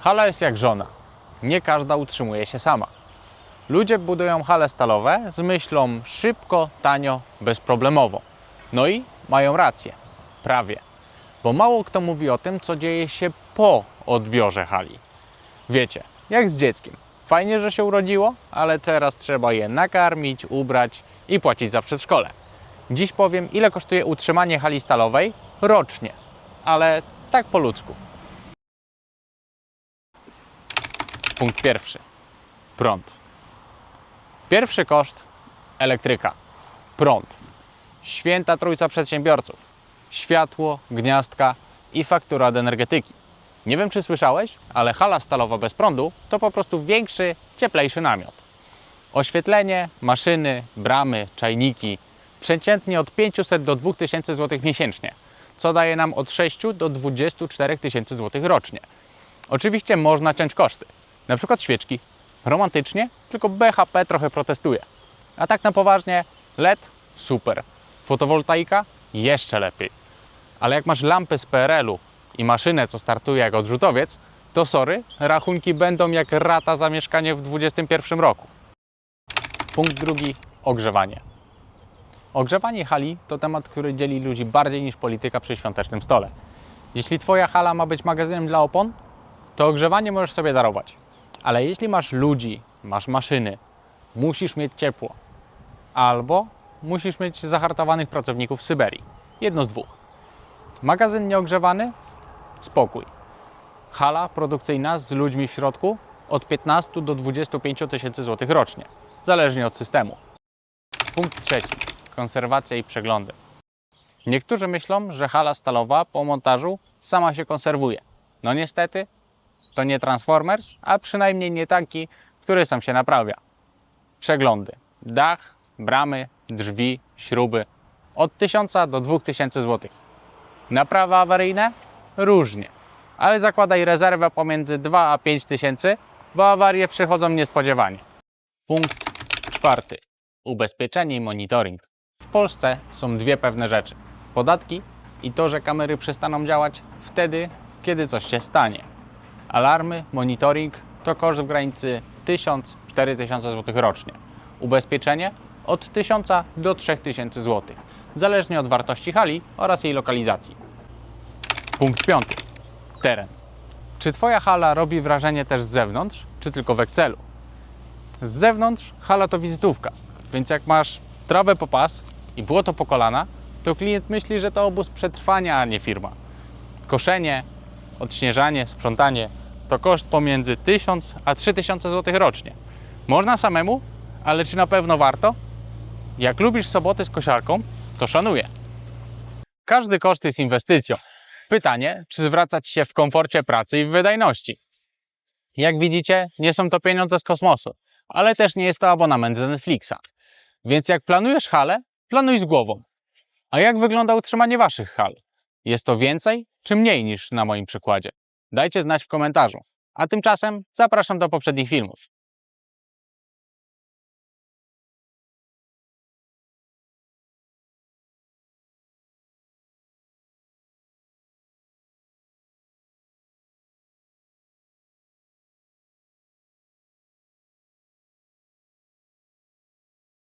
Hala jest jak żona. Nie każda utrzymuje się sama. Ludzie budują hale stalowe z myślą szybko, tanio, bezproblemowo. No i mają rację. Prawie. Bo mało kto mówi o tym, co dzieje się po odbiorze hali. Wiecie, jak z dzieckiem. Fajnie, że się urodziło, ale teraz trzeba je nakarmić, ubrać i płacić za przedszkole. Dziś powiem, ile kosztuje utrzymanie hali stalowej rocznie, ale tak po ludzku. Punkt pierwszy. Prąd. Pierwszy koszt elektryka. Prąd. Święta trójca przedsiębiorców. Światło, gniazdka i faktura od energetyki. Nie wiem, czy słyszałeś, ale hala stalowa bez prądu to po prostu większy, cieplejszy namiot. Oświetlenie, maszyny, bramy, czajniki przeciętnie od 500 do 2000 zł miesięcznie, co daje nam od 6 do 24 tysięcy zł rocznie. Oczywiście można ciąć koszty, na przykład świeczki. Romantycznie, tylko BHP trochę protestuje. A tak na poważnie, LED super, fotowoltaika jeszcze lepiej. Ale jak masz lampy z PRL-u i maszynę, co startuje jak odrzutowiec, to sorry, rachunki będą jak rata za mieszkanie w 2021 roku. Punkt drugi ogrzewanie. Ogrzewanie hali to temat, który dzieli ludzi bardziej niż polityka przy świątecznym stole. Jeśli Twoja hala ma być magazynem dla opon, to ogrzewanie możesz sobie darować. Ale jeśli masz ludzi, masz maszyny, musisz mieć ciepło. Albo musisz mieć zahartowanych pracowników w Syberii. Jedno z dwóch. Magazyn nieogrzewany? Spokój. Hala produkcyjna z ludźmi w środku? Od 15 do 25 tysięcy złotych rocznie, zależnie od systemu. Punkt trzeci. Konserwacja i przeglądy. Niektórzy myślą, że hala stalowa po montażu sama się konserwuje. No niestety, to nie Transformers, a przynajmniej nie taki, który sam się naprawia. Przeglądy. Dach, bramy, drzwi, śruby. Od 1000 do 2000 zł. Naprawy awaryjne? Różnie. Ale zakładaj rezerwę pomiędzy 2 a 5 tysięcy, bo awarie przychodzą niespodziewanie. Punkt czwarty. Ubezpieczenie i monitoring. W Polsce są dwie pewne rzeczy. Podatki i to, że kamery przestaną działać wtedy, kiedy coś się stanie. Alarmy, monitoring to koszt w granicy 1000-4000 zł rocznie. Ubezpieczenie od 1000 do 3000 zł, zależnie od wartości hali oraz jej lokalizacji. Punkt piąty. Teren. Czy Twoja hala robi wrażenie też z zewnątrz, czy tylko w Excelu? Z zewnątrz hala to wizytówka, więc jak masz trawę po pas i błoto po kolana, to klient myśli, że to obóz przetrwania, a nie firma. Koszenie, odśnieżanie, sprzątanie to koszt pomiędzy 1000 a 3000 zł rocznie. Można samemu, ale czy na pewno warto? Jak lubisz soboty z kosiarką, to szanuję. Każdy koszt jest inwestycją. Pytanie, czy zwracać się w komforcie pracy i w wydajności. Jak widzicie, nie są to pieniądze z kosmosu, ale też nie jest to abonament z Netflixa. Więc jak planujesz halę, planuj z głową. A jak wygląda utrzymanie waszych hal? Jest to więcej czy mniej niż na moim przykładzie? Dajcie znać w komentarzu. A tymczasem zapraszam do poprzednich filmów.